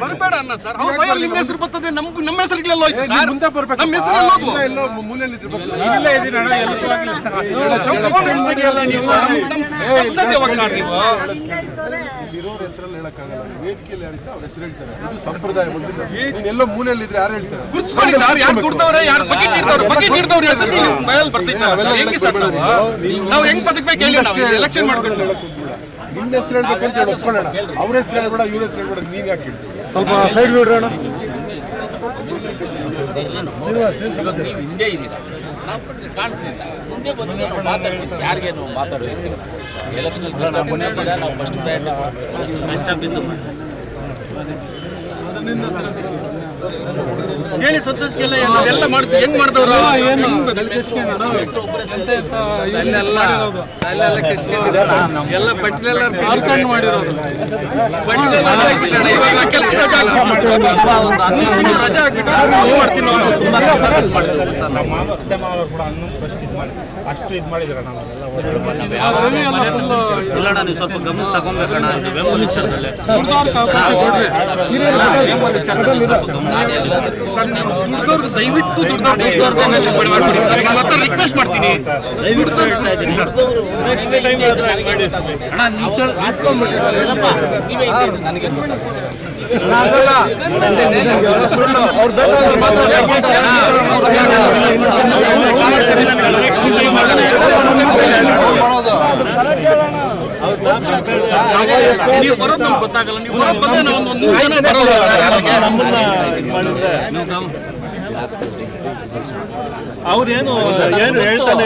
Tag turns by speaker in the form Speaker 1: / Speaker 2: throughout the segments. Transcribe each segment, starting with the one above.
Speaker 1: ಬರಬೇಡ ಅನ್ನ ಸರ್ ಅವ್ರ ಬಾಯಲ್ಲಿ ನಿಮ್ಮ ಹೆಸರು ಬರ್ತದೆ ನಮ್ಗೆ ನಮ್ಮ ಹೆಸರುಗಳೆಲ್ಲ ಹೋಯ್ತು ಸರ್
Speaker 2: ಮುಂದೆ ಬರಬೇಕು
Speaker 1: ನಮ್ಮ ಹೆಸರು
Speaker 2: ಹಿಂದೆ ಎಲ್ಲೋ ಮೂಲೆಯಲ್ಲಿ ಇದ್ರೆ ಬರ್ತದೆ.
Speaker 1: ನಮ್ಮ ಫೋನ್ ತೆಗಿಯಲ್ಲ ನೀವು ನಮ್ಮ- ನಮ್ಮ ಸಂಸದ್ ಯಾವಾಗ ಸರ್ ನೀವು
Speaker 2: ಇಲ್ಲಿರೋರ್ ಹೆಸರಲ್ಲಿ ಹೇಳಕ್ಕಾಗಲ್ಲ. ವೇದಿಕೆಯಲ್ಲಿ ಯಾರಿದ್ರೆ ಅವ್ರ ಹೆಸರು ಹೇಳ್ತಾರೆ. ಇದು ಸಂಪ್ರದಾಯ ಬಂದಿಲ್ಲ ಎಲ್ಲೋ ಮೂಲೆಯಲ್ಲಿ ಇದ್ರೆ ಯಾರು ಹೇಳ್ತಾರೆ. ನಿನ್ನ ಹೆಸರು ಹೇಳ್ಬೇಕು ಅಂತ ಹೇಳಿ ಒಪ್ಕೊಳ್ಳೋಣ ಅವ್ರ ಹೆಸರು ಹೇಳ್ಬೇಡ ಇವ್ರ ಹೆಸರು ಹೇಳ್ಬೇಡ ನೀನ್ ಯಾಕೆ ಹೇಳ್ತೀವಿ
Speaker 3: ಸ್ವಲ್ಪ ಸೈಡ್
Speaker 4: ನೀವು ಹಿಂದೆ ಇದ್ದೀರಾ? ನಾವು ಮುಂದೆ ಬಂದು ನಾವು ಮಾತಾಡ್ತೀವಿ ಯಾರಿಗೆ ನಾವು ಮಾತಾಡಬೇಕು? ಎಲೆಕ್ಷನ್ ಕಷ್ಟ ನಾವು ಫಸ್ಟ್ ಪ್ರಯಾರಿಟಿ ಕಷ್ಟ ಬಿದ್ದು
Speaker 1: ಹೇಳಿ ಸಂತೋಷಕ್ಕೆಲ್ಲ ಎಲ್ಲ ಮಾಡ್ತೀವಿ ಹೆಂಗ್ ಮಾಡ್ದವ್ರು?
Speaker 3: ಎಲ್ಲ ಬಟ್ಟಲೆಲ್ಲ ಕಾರ್ಕೊಂಡು ಮಾಡಿರೋದು.
Speaker 1: ರಜಾ
Speaker 5: ಅಷ್ಟು ಇದು ಮಾಡಿದ್ರ ಇಲ್ಲ
Speaker 4: ಇಲ್ಲಣ್ಣ ನೀವು ಸ್ವಲ್ಪ ಗಮನ ತಗೊಂಬೇಕಣ್ಣ. ವೇಮೂರ್ ವಿಚಾರದಲ್ಲಿ.
Speaker 1: ಸರ್ ನೀವು ದುಡ್ದವ್ರು ದಯವಿಟ್ಟು ಹತ್ರ ರಿಕ್ವೆಸ್ಟ್ ಮಾಡ್ತೀನಿ.
Speaker 2: ಅವ್ರು ಬೇಕಾದ್ರೆ ಮಾತ್ರ
Speaker 1: ನೀವು ಬರೋದು ನಮ್ಗೆ ಗೊತ್ತಾಗಲ್ಲ ನೀವು ಬರೋದು ಬಂದ್ರೆ ನಾವು ಒಂದು ನೂರು ಜನ ಬರೋಲ್ಲ
Speaker 5: ಅವ್ರೇನು ಏನು ಹೇಳ್ತಾನೆ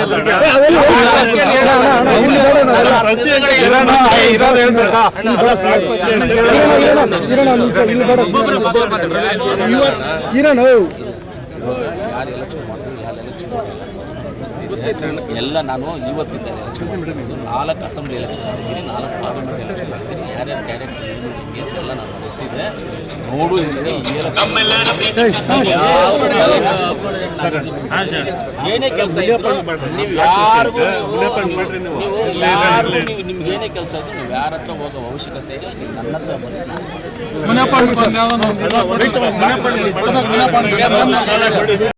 Speaker 5: ಇಲ್ಲ
Speaker 4: ಯಾರು ಎಲೆಕ್ಷನ್ ಮಾಡಿದ್ರು ಯಾರು ಎಲೆಕ್ಷನ್ ಮಾಡಿದ್ರು ಎಲ್ಲ ನಾನು ಇವತ್ತಿಂದ ಎಲೆಕ್ಷನ್ ಮಾಡಿದ್ದೀನಿ ನಾಲ್ಕು ಅಸೆಂಬ್ಲಿ ಎಲೆಕ್ಷನ್ ಮಾಡ್ತೀನಿ ನಾಲ್ಕು ಪಾರ್ಲಿಮೆಂಟ್ ಎಲೆಕ್ಷನ್ ಮಾಡ್ತೀನಿ ಯಾರ್ಯಾರು ಕ್ಯಾರೆಕ್ಟರ್ ಎಲ್ಲ ನಾನು ಗೊತ್ತಿದೆ. ನೋಡು ಏನೇ ಕೆಲಸ ಇದ್ರು ನೀವು ಯಾರಿಗೂ ನೀವು ನೀವು. ಯಾರಿಗೂ ನೀವು ನಿಮ್ಗೆ ಏನೇ ಕೆಲಸ ಇದ್ರು ನೀವು ಯಾರ ಹತ್ರ ಹೋಗೋ ಅವಶ್ಯಕತೆ ಇಲ್ಲ ನೀವು ನನ್ನ ಹತ್ರ ಬನ್ನಿ.